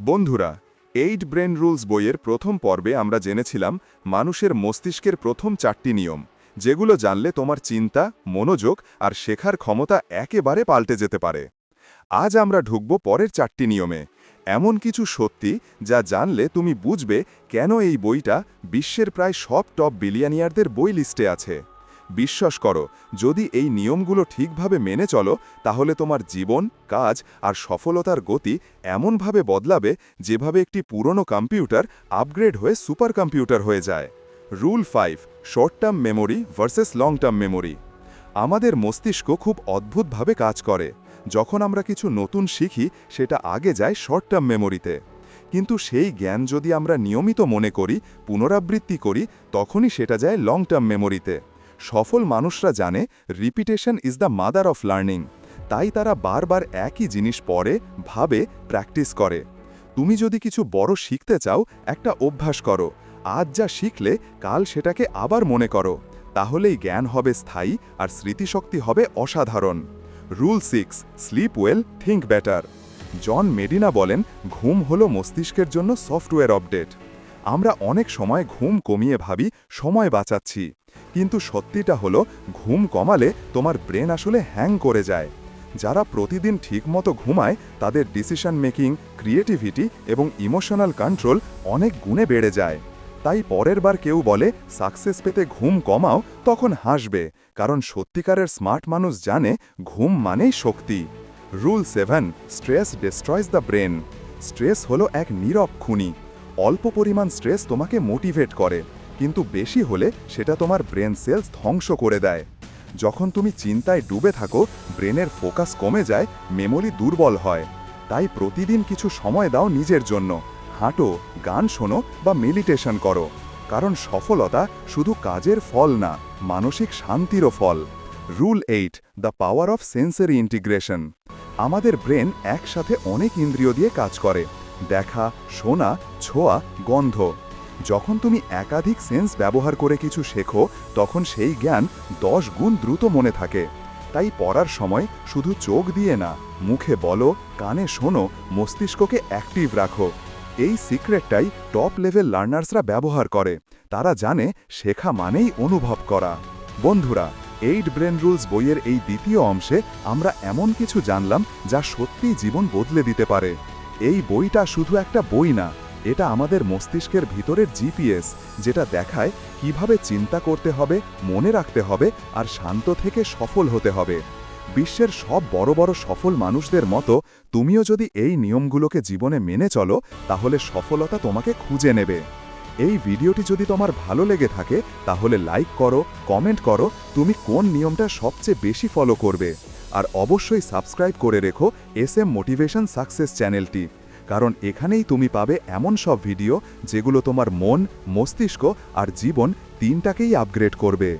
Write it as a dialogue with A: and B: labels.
A: বন্ধুরা eight brain rules বইয়ের প্রথম পর্বে আমরা জেনেছিলাম মানুষের মস্তিষ্কের প্রথম চারটি নিয়ম, যেগুলো জানলে তোমার চিন্তা, মনোযোগ আর শেখার ক্ষমতা একেবারে পাল্টে যেতে পারে। আজ আমরা ঢুকব পরের চারটি নিয়মে। এমন কিছু সত্যি যা জানলে তুমি বুঝবে কেন এই বইটা বিশ্বের প্রায় সব টপ বিলিয়নিয়ারদের বই লিস্টে আছে। বিশ্বাস করো, যদি এই নিয়মগুলো ঠিকভাবে মেনে চলো, তাহলে তোমার জীবন, কাজ আর সফলতার গতি এমনভাবে বদলাবে যেভাবে একটি পুরনো কম্পিউটার আপগ্রেড হয়ে সুপার কম্পিউটার হয়ে যায়। Rule five short term memory versus long term memory. আমাদের মস্তিষ্ক খুব অদ্ভুতভাবে কাজ করে। যখন আমরা কিছু নতুন শিখি, সেটা আগে যায় শর্ট টার্ম মেমোরিতে। কিন্তু সেই জ্ঞান যদি আমরা নিয়মিত মনে করি, পুনরাবৃত্তি করি, তখনই সেটা যায় লং টার্ম মেমোরিতে। সফল মানুষরা জানে repetition is the mother of learning তাই তারা বারবার একই জিনিস পড়ে, ভাবে প্র্যাকটিস করে। তুমি যদি কিছু বড় শিখতে চাও, একটা অভ্যাস করো। আজ যা শিখলে, কাল সেটাকে আবার মনে করো। তাহলেই জ্ঞান হবে স্থায়ী আর স্মৃতিশক্তি হবে অসাধারণ। Rule six sleep well think better John Medina বলেন, ঘুম হলো মস্তিষ্কের জন্য সফটওয়্যার আপডেট আমরা অনেক সময় ঘুম কমিয়ে ভাবি, সময় বাঁচাচ্ছি। কিন্তু সত্যিটা হলো, ঘুম কমালে তোমার ব্রেন আসলে হ্যাং করে যায়। যারা প্রতিদিন ঠিকমতো ঘুমায়, তাদের ডিসিশন মেকিং ক্রিয়েটিভিটি এবং ইমোশনাল কন্ট্রোল অনেক গুণে বেড়ে যায়। তাই পরের বার কেউ বলে সাকসেস পেতে ঘুম কমাও, তখন হাসবে, কারণ সত্যিকারের স্মার্ট মানুষ জানে ঘুম মানেই শক্তি। Rule seven stress destroys the brain stress হলো এক নীরব খুনি। অল্প পরিমাণ স্ট্রেস তোমাকে মোটিভেট করে। কিন্তু বেশি হলে সেটা তোমার ব্রেন সেলস ধ্বংস করে দেয়। যখন তুমি চিন্তায় ডুবে থাকো, ব্রেনের ফোকাস কমে যায়, মেমোরি দুর্বল হয়। তাই প্রতিদিন কিছু সময় দাও নিজের জন্য। হাঁটো, গান শোনো বা মেডিটেশন করো। কারণ সফলতা শুধু কাজের ফল না, মানসিক শান্তিরও ফল। Rule eight, the power of sensory integration. আমাদের ব্রেন একসাথে অনেক ইন্দ্রিয় দিয়ে কাজ করে। দেখা, শোনা, ছোঁয়া, গন্ধ। যখন তুমি একাধিক সেন্স ব্যবহার করে কিছু শেখো, তখন সেই জ্ঞান দশ গুণ দ্রুত মনে থাকে। তাই পড়ার সময় শুধু চোখ দিয়ে না, মুখে বলো, কানে শোনো, মস্তিষ্ককে অ্যাক্টিভ রাখো। এই সিক্রেটটাই টপ লেভেল লার্নার্সরা ব্যবহার করে। তারা জানে শেখা মানেই অনুভব করা। বন্ধুরা এইট ব্রেন রুলস বইয়ের এই দ্বিতীয় অংশে আমরা এমন কিছু জানলাম যা সত্যিই জীবন বদলে দিতে পারে। এই বইটা শুধু একটা বই না এটা আমাদের মস্তিষ্কের ভিতরের জিপিএস, যেটা দেখায় কীভাবে চিন্তা করতে হবে, মনে রাখতে হবে, আর শান্ত থেকে সফল হতে হবে। বিশ্বের সব বড় বড় সফল মানুষদের মতো তুমিও যদি এই নিয়মগুলোকে জীবনে মেনে চলো, তাহলে সফলতা তোমাকে খুঁজে নেবে। এই ভিডিওটি যদি তোমার ভালো লেগে থাকে, তাহলে লাইক করো, কমেন্ট করো, তুমি কোন নিয়মটা সবচেয়ে বেশি ফলো করবে। আর অবশ্যই সাবস্ক্রাইব করে রেখো এস এম মোটিভেশন সাকসেস চ্যানেলটি। কারণ এখানেই তুমি পাবে এমন সব ভিডিও যেগুলো তোমার মন, মস্তিষ্ক আর জীবন তিনটাকেই আপগ্রেড করবে।